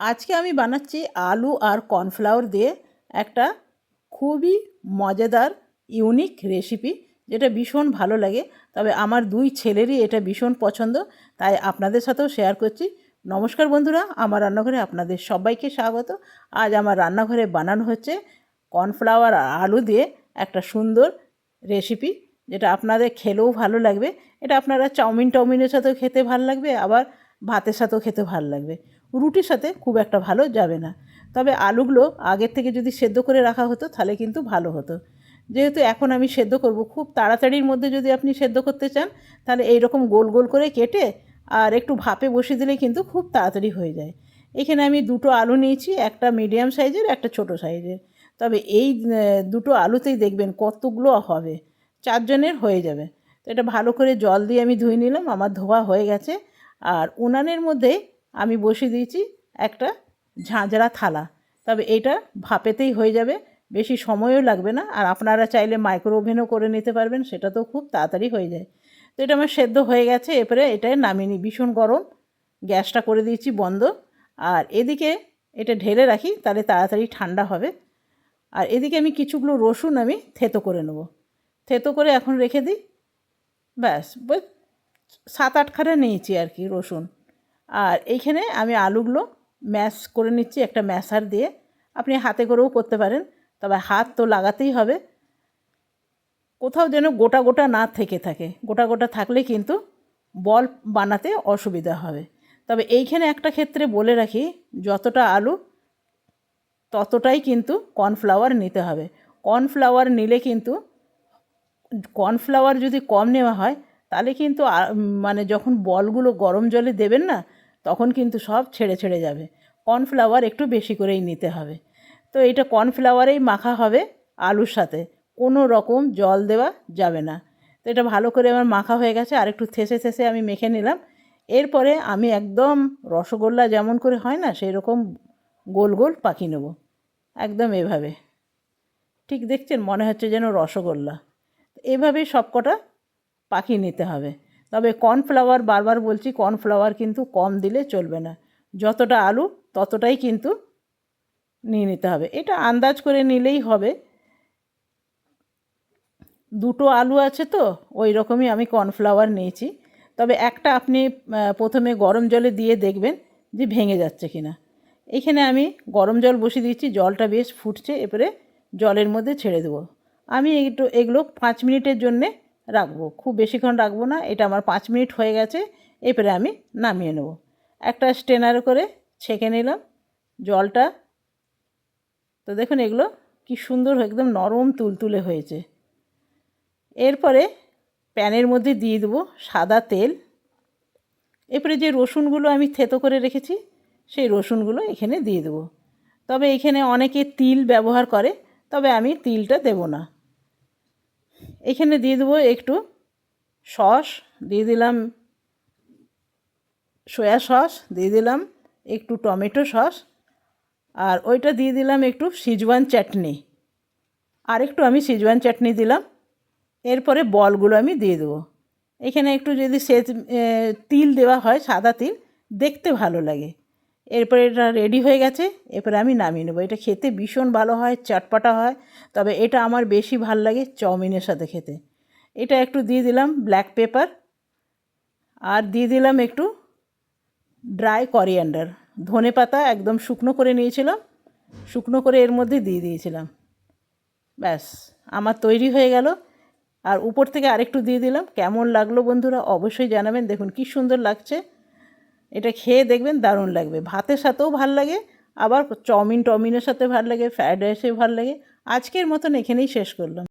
আজকে আমি বানাচ্ছি আলু আর কর্নফ্লাওয়ার দিয়ে একটা খুবই মজাদার ইউনিক রেসিপি যেটা ভীষণ ভালো লাগে। তবে আমার দুই ছেলেরই এটা ভীষণ পছন্দ, তাই আপনাদের সাথেও শেয়ার করছি। নমস্কার বন্ধুরা, আমার রান্নাঘরে আপনাদের সবাইকে স্বাগত। আজ আমার রান্নাঘরে বানানো হচ্ছে কর্নফ্লাওয়ার আর আলু দিয়ে একটা সুন্দর রেসিপি যেটা আপনাদের খেলেও ভালো লাগবে। এটা আপনারা চাউমিন টাউমিনের সাথেও খেতে ভালো লাগবে, আবার ভাতের সাথেও খেতে ভালো লাগবে। রুটির সাথে খুব একটা ভালো যাবে না। তবে আলুগুলো আগের থেকে যদি সেদ্ধ করে রাখা হতো, তাহলে কিন্তু ভালো হতো। যেহেতু এখন আমি সেদ্ধ করব, খুব তাড়াতাড়ির মধ্যে যদি আপনি সেদ্ধ করতে চান, তাহলে এই রকম গোল গোল করে কেটে আর একটু ভাপে বসিয়ে দিলে কিন্তু খুব তাড়াতাড়ি হয়ে যায়। এখানে আমি দুটো আলু নিয়েছি, একটা মিডিয়াম সাইজের, একটা ছোট সাইজের। তবে এই দুটো আলুতেই দেখবেন কতগুলো হবে। চারজনের হয়ে যাবে। তো এটা ভালো করে জল দিয়ে আমি ধুয়ে নিলাম, আমার ধোয়া হয়ে গেছে। আর উনানের মধ্যে আমি বসিয়ে দিয়েছি একটা ঝাঁঝরা থালা। তবে এটা ভাপেতেই হয়ে যাবে, বেশি সময়ও লাগবে না, আর আপনারা চাইলে মাইক্রো ওভেনও করে নিতে পারবেন, সেটা তো খুব তাড়াতাড়ি হয়ে যায়। তো এটা আমার সেদ্ধ হয়ে গেছে, এরপরে এটাই নামিয়ে নিই, ভীষণ গরম। গ্যাসটা করে দিয়েছি বন্ধ। আর এদিকে এটা ঢেলে রাখি, তাহলে তাড়াতাড়ি ঠান্ডা হবে। আর এদিকে আমি কিছুগুলো রসুন আমি থেতো করে নেব। থেতো করে এখন রেখে দিই। ব্যাস সাত আটখানা নিয়েছি আর কি রসুন। আর এইখানে আমি আলুগুলো ম্যাশ করে নিচ্ছি একটা ম্যাশার দিয়ে। আপনি হাতে করেও করতে পারেন, তবে হাত তো লাগাতেই হবে। কোথাও যেন গোটা গোটা না থেকে থাকে, গোটা গোটা থাকলে কিন্তু বল বানাতে অসুবিধা হবে। তবে এইখানে একটা ক্ষেত্রে বলে রাখি, যতটা আলু ততটাই কিন্তু কর্নফ্লাওয়ার নিতে হবে। কর্নফ্লাওয়ার নিলে কিন্তু, কর্নফ্লাওয়ার যদি কম নেওয়া হয়, তাহলে কিন্তু মানে যখন বলগুলো গরম জলে দেবেন না তখন কিন্তু সব ছেড়ে ছেড়ে যাবে। কর্নফ্লাওয়ার একটু বেশি করেই নিতে হবে। তো এটা কর্নফ্লাওয়ারেই মাখা হবে আলুর সাথে। কোনো রকম জল দেওয়া যাবে না। তো এটা ভালো করে আমার মাখা হয়ে গেছে, আর একটু থেসে থেসে আমি মেখে নিলাম। এরপরে আমি একদম রসগোল্লা যেমন করে হয় না সেই রকম গোল গোল পাখি নেব। একদম এভাবে। ঠিক দেখছেন? মনে হচ্ছে যেন রসগোল্লা। এভাবেই সবকটা পাখি নিতে হবে। তবে কর্নফ্লাওয়ার বারবার বলছি, কর্নফ্লাওয়ার কিন্তু কম দিলে চলবে না। যতটা আলু, ততটাই কিন্তু নিয়ে নিতে হবে। এটা আন্দাজ করে নিলেই হবে। দুটো আলু আছে তো, ওই রকমই আমি কর্নফ্লাওয়ার নিয়েছি। তবে একটা আপনি প্রথমে গরম জলে দিয়ে দেখবেন যে ভেঙে যাচ্ছে কি না এখানে আমি গরম জল বসিয়ে দিয়েছি, জলটা বেশ ফুটছে, এরপরে জলের মধ্যে ছেড়ে দেবো। আমি একটু, এগুলো পাঁচ মিনিটের জন্যে রাখব। খুব বেশিক্ষণ রাখব না, এটা আমার পাঁচ মিনিট হয়ে গেছে, এরপরে আমি নামিয়ে নেব। একটা স্টেনার করে ছেঁকে নিলাম জলটা। তো দেখুন এগুলো কি সুন্দর, একদম নরম তুলতুলে হয়েছে। এরপরে প্যানের মধ্যে দিয়ে দেবো সাদা তেল। এরপরে যে রসুনগুলো আমি থেতো করে রেখেছি, সেই রসুনগুলো এখানে দিয়ে দেবো। তবে এখানে অনেকে তিল ব্যবহার করে, তবে আমি তিলটা দেব না। এখানে দিয়ে দেবো একটু সস, দিয়ে দিলাম সয়া সস, দিয়ে দিলাম একটু টমেটো সস, আর ওইটা দিয়ে দিলাম একটু সিজওয়ান চাটনি। আর একটু আমি সিজওয়ান চাটনি দিলাম, এরপরে বলগুলো আমি দিয়ে দেবো। এখানে একটু যদি সে তিল দেওয়া হয়, সাদা তিল, দেখতে ভালো লাগে। এরপরে এটা রেডি হয়ে গেছে, এরপরে আমি নামিয়ে নেব। এটা খেতে ভীষণ ভালো হয়, চটপাটা হয়, তবে এটা আমার বেশি ভালো লাগে চাউমিনের সাথে খেতে। এটা একটু দিয়ে দিলাম ব্ল্যাক পেপার আর দিয়ে দিলাম একটু ড্রাই করিয়ান্ডার ধনে পাতা একদম শুকনো করে নিয়েছিলাম, শুকনো করে এর মধ্যে দিয়ে দিয়েছিলাম। ব্যাস, আমার তৈরি হয়ে গেল। আর উপর থেকে আরেকটু দিয়ে দিলাম। কেমন লাগল বন্ধুরা অবশ্যই জানাবেন। দেখুন কি সুন্দর লাগছে। এটা খেয়ে দেখবেন দারুণ লাগবে। ভাতের সাথেও ভালো লাগে, আবার চাউমিন টমিনের সাথে ভালো লাগে, ফ্রায়েড রাইসে ভালো লাগে। আজকের মতন এখানেই শেষ করলাম।